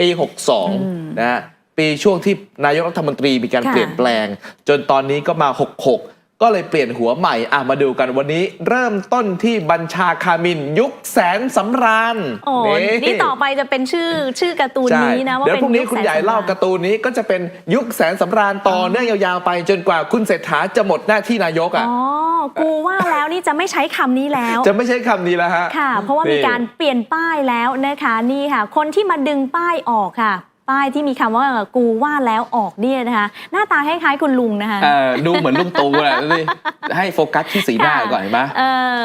ปี 62 นะฮะปีช่วงที่นายกรัฐมนตรีมีการค่ะ เปลี่ยนแปลง จนตอนนี้ก็มา 66 ก็เลยเปลี่ยนหัวใหม่อะมาดูกันวันนี้เริ่มต้นที่บัญชาคามินยุคแสนสำราญโอ้นี่ต่อไปจะเป็นชื่อชื่อการ์ตูนใช่นี้นะว่าเดี๋ยวเป็นพรุ่งนี้ยุคุณแสใหญ่เล่าสำรญการ์ตูนนี้ก็จะเป็นยุคแสนสำราญต่อเนื่องยาวๆไป จนกว่าคุณเศรษฐาจะหมดหน้าที่นายกอะ อ๋อ กูว่าแล้วนี่จะไม่ใช้คำนี้แล้ว จะไม่ใช่คำนี้แล้วฮะค่ะ เพราะว่ามีการเปลี่ยนป้ายแล้วนะคะนี่ค่ะ คนที่มาดึงป้ายออกค่ะ ป้ายที่มีคำว่ากูว่าแล้วออกเนี่ยนะคะ หน้าตาคล้ายๆคุณลุงนะคะ เออดูเหมือนลุงตู่แหละดูดิให้โฟกัสที่สีหน้าค่ะ ก่อนเห็นไหมเอ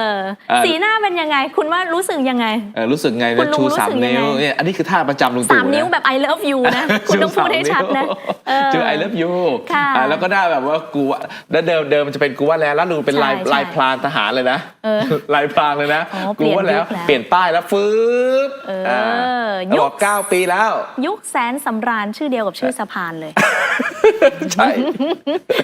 อเอ่อสีหน้าเป็นยังไง คุณว่ารู้สึกยังไง เออรู้สึกไงคุนะณลุงชูรู้สามสึกยังไง นิ้วเนี่ยอันนี้คือท่าประจำลุงสาตู่มนิ้วนะแบบ I love you นะ คุณต้องพูดให้ชัดนะเออชื่อ I love you ค่ะอ่าแล้วก็ได้แบบว่ากูว่าแล้วเดิมเดิมมันจะเป็นกูว่าแล้วแล้วดูเป็นลายใช่ใช่ลายพรางทหารเลยนะเออลายพรางเลยนะอ๋อเปกูลี่ยนว่าแล้วยุคแล้ว เปลี่ยนป้ายแล้วฟื้บเอออ่ายุคบอกเก้าปีแล้ว ยุคแสนสำราญชื่อเดียวกับชื่อสะพานเลย ใช่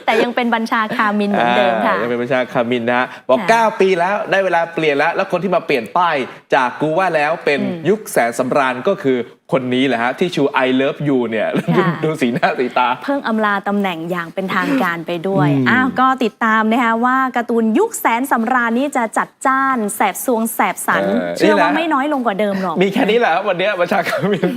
แต่ยังเป็นบัญชาคามินเหมือนเดิมค่ะอ่ายังเป็นประชาคามินนะฮะบอกค่ะ9ปีแล้วได้เวลาเปลี่ยนแล้ว แล้วคนที่มาเปลี่ยนป้ายจากกูว่าแล้วเป็นอืมยุคแสนสำราญก็คือคนนี้แหละฮะ ที่ชู I love you เนี่ยดูค่ะดูสีหน้าสีตา เพิ่งอำลาตำแหน่งอย่างเป็นทางการไปด้วยอืมอ้าว ก็ติดตามนะคะว่าการ์ตูนยุคแสนสำราญนี้จะจัดจ้าน แสบสวงแสบสัน เชื่อว่าไม่น้อยลงกว่าเดิมหรอก มีแค่นี้แหละครับวันเนี้ยประชาคามิน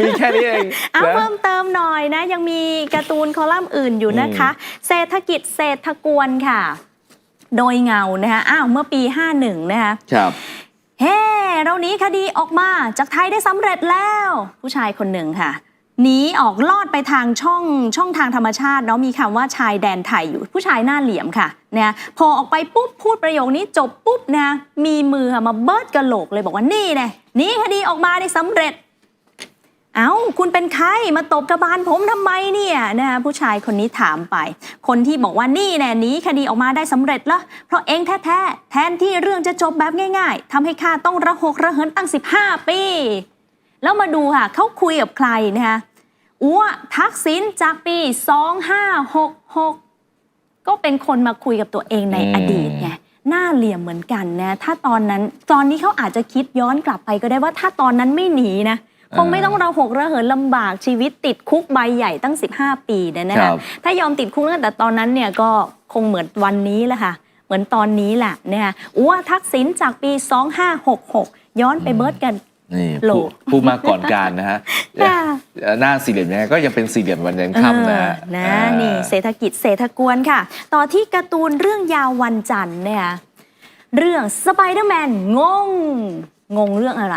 มีแค่นี้เองอ้าวนะเพิ่มเติมหน่อยนะ ยังมีการ์ตูนคอลัมน์อื่นอยู่นะคะ เศรษฐกิจเศรษฐกวนค่ะ โดยเงานะคะอ้าวเมื่อปี 51 นะคะครับเฮ้เราหนีคดีออกมาจากไทยได้สำเร็จแล้ว ผู้ชายคนหนึ่งค่ะหนีออกลอดไปทางช่องช่องทางธรรมชาติเนาะมีคำว่าชายแดนไทยอยู่ผู้ชายหน้าเหลี่ยมค่ะเนี่ยพอออกไปปุ๊บพูดประโยคนี้จบปุ๊บนะมีมือค่ะมาเบิดกระโหลกเลยบอกว่านี่แน่หนีคดีออกมาได้สำเร็จ เอ้าคุณเป็นใครมาตบกระบาลผมทำไมเนี่ยนะคะผู้ชายคนนี้ถามไป คนที่บอกว่านี่แน่หนี้คดีออกมาได้สำเร็จแล้ว เพราะเองแท้ๆแทนที่เรื่องจะจบแบบง่ายๆทำให้ข้าต้องระหกระเหินตั้ง 15 ปี แล้วมาดูค่ะเขาคุยกับใครนะคะอ้วทักษิณจากปี 2566 ก็เป็นคนมาคุยกับตัวเองในอืมอดีตไงหน้าเหลี่ยมเหมือนกันนะถ้าตอนนั้นตอนนี้เขาอาจจะคิดย้อนกลับไปก็ได้ว่าถ้าตอนนั้นไม่หนีนะ คงไม่ต้องระหกระเหินลำบากชีวิตติดคุกใบใหญ่ตั้ง 15 ปีเนี่ยนะครัคะบ ถ้ายอมติดคุกตั้งแต่ตอนนั้นเนี่ยก็คงเหมือนวันนี้แหละค่ะ เหมือนตอนนี้แหละนะคะอ้วทักษิณจากปี 2566 ย้อนไปเบิร์ดกัน นี่โหล ผู้ผู้มาก่อนการนะฮะค่ะเอ่อหน้าสี่เหลี่ยมยังไงก็ยังเป็นสี่เหลี่ยมวันยังค่ำนะฮะเออนะอ่า นี่เศรษฐกิจเศรษฐกวนค่ะ ต่อที่การ์ตูนเรื่องยาววันจันทร์เนี่ยเรื่องสไปเดอร์แมนงง งงเรื่องอะไร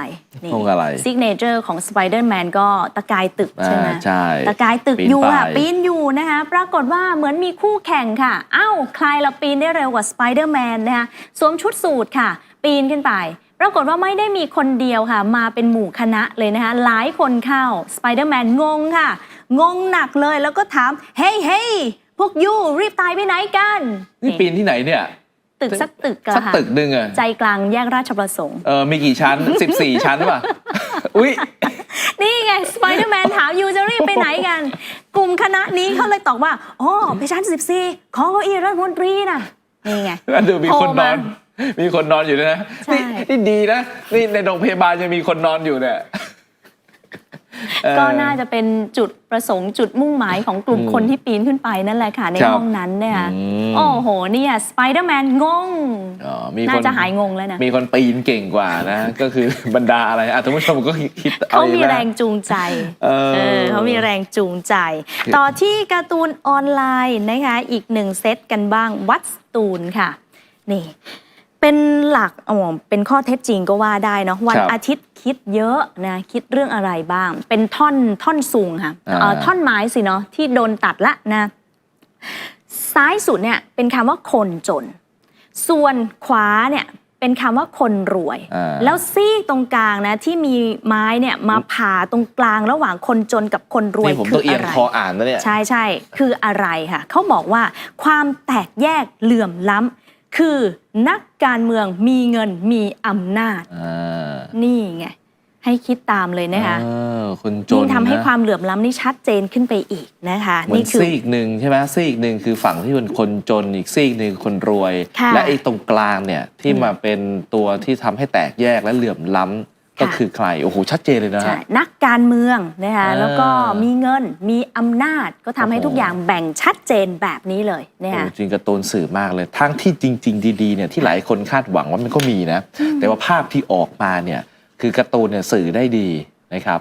งงอะไรซิกเนเจอร์ของสไปเดอร์แมนก็ตะกายตึกใช่ไหมอ่าใช่ตะกายตึกปีนอยู่ค่ะป่ายปีนอยู่นะคะปรากฏว่าเหมือนมีคู่แข่งค่ะ เอ้า ใครละปีนได้เร็วกว่าสไปเดอร์แมนนะคะสวมชุดสูทค่ะ ปีนขึ้นไป ปรากฏว่าไม่ได้มีคนเดียวค่ะ มาเป็นหมู่คณะเลยนะคะ หลายคนเข้าสไปเดอร์แมนงงค่ะ งงหนักเลยแล้วก็ถามเฮ้ยเฮ้ยพวกยูรีบตายไปไหนกัน นี่ปีนที่ไหนเนี่ย ตึกสักตึกอะสักค่ะตึกหนึ่งอะใจกลางแยกราชประสงค์ เออมีกี่ชั้น 14 ชั้นป่ะ อุ้ย นี่ไงสไปเดอร์แมนถามยูจะรีบไปไหนกัน กลุ่มคณะนี้เขาเลยตอบว่าอ๋อไปชั้น 14 ขอเก้าอี้รัฐมนตรีนะนี่ไง แล้วดูมีคนนอนโทรมามีคนนอนอยู่ด้วยนะ ใช่ นี่นี่ดีนะ นี่ในโรงพยาบาลยังมีคนนอนอยู่เนี่ยเออ ก็น่าจะเป็นจุดประสงค์จุดมุ่งหมายของกลุ่มอืมคนที่ปีนขึ้นไปนั่นแหละค่ะ ในครับห้องนั้นเนี่ยอืมโอ้โหเนี่ยสไปเดอร์แมนงงอ๋อมีคน่านจะหายงงแล้วนะมีคนปีนเก่งกว่านะ ก็คือบรรดาอะไรอะท่านผู้ชมก็คิดอเขาองมีนะแรงจูงใจเออเออเขามีแรงจูงใจ ต่อที่การ์ตูนออนไลน์นะคะ อีกหนึ่งเซตกันบ้างวัดสตูนค่ะ นี่ เป็นหลักอ๋อเป็นข้อเท็จจริงก็ว่าได้เนาะวันครับอาทิตย์คิดเยอะนะคิดเรื่องอะไรบ้าง เป็นท่อนท่อนสูงค่ะอ่าเอ่อท่อนไม้สิเนาะที่โดนตัดละนะซ้ายสุดเนี่ยเป็นคำว่าคนจน ส่วนขวาเนี่ยเป็นคำว่าคนรวยอ่าแล้วซี่ตรงกลางนะที่มีไม้เนี่ยมาผ่าตรงกลางระหว่างคนจนกับคนรวยนี่ผมคืต้องเอียงอะไรคออ่านนะเนี่ยใช่ใช่คืออะไรค่ะเขาบอกว่าความแตกแยกเหลื่อมล้ำ คือนักการเมืองมีเงินมีอำนาจ อ่านี่ไง ให้คิดตามเลยนะคะเออคนจยิ่นงทำให้นะความเหลื่อมล้ำนี่ชัดเจนขึ้นไปอีกนะคะ เหมือนนี่คือ ซีกหนึ่งใช่ไหมซีกหนึ่งคือฝั่งที่เป็นคนจนอีกซีกหนึ่งคนรวย ค่ะและไอ้ตรงกลางเนี่ยที่มาเป็นตัวที่ทำให้แตกแยกและเหลื่อมล้ำ ก็คือใครโอ้โหชัดเจนเลยนะใช่ฮะ นักการเมืองนะคะอ่าแล้วก็มีเงินมีอำนาจก็ทำให้โอ้โหทุกอย่างแบ่งชัดเจนแบบนี้เลยนะโอ้คะจริงการ์ตูนสื่อมากเลยทั้งที่จริง ๆ ดีๆเนี่ยที่หลายคนคาดหวังว่ามันก็มีนะ แต่ว่าภาพที่ออกมาเนี่ยคือการ์ตูนเนี่ยสื่อได้ดีนะครับ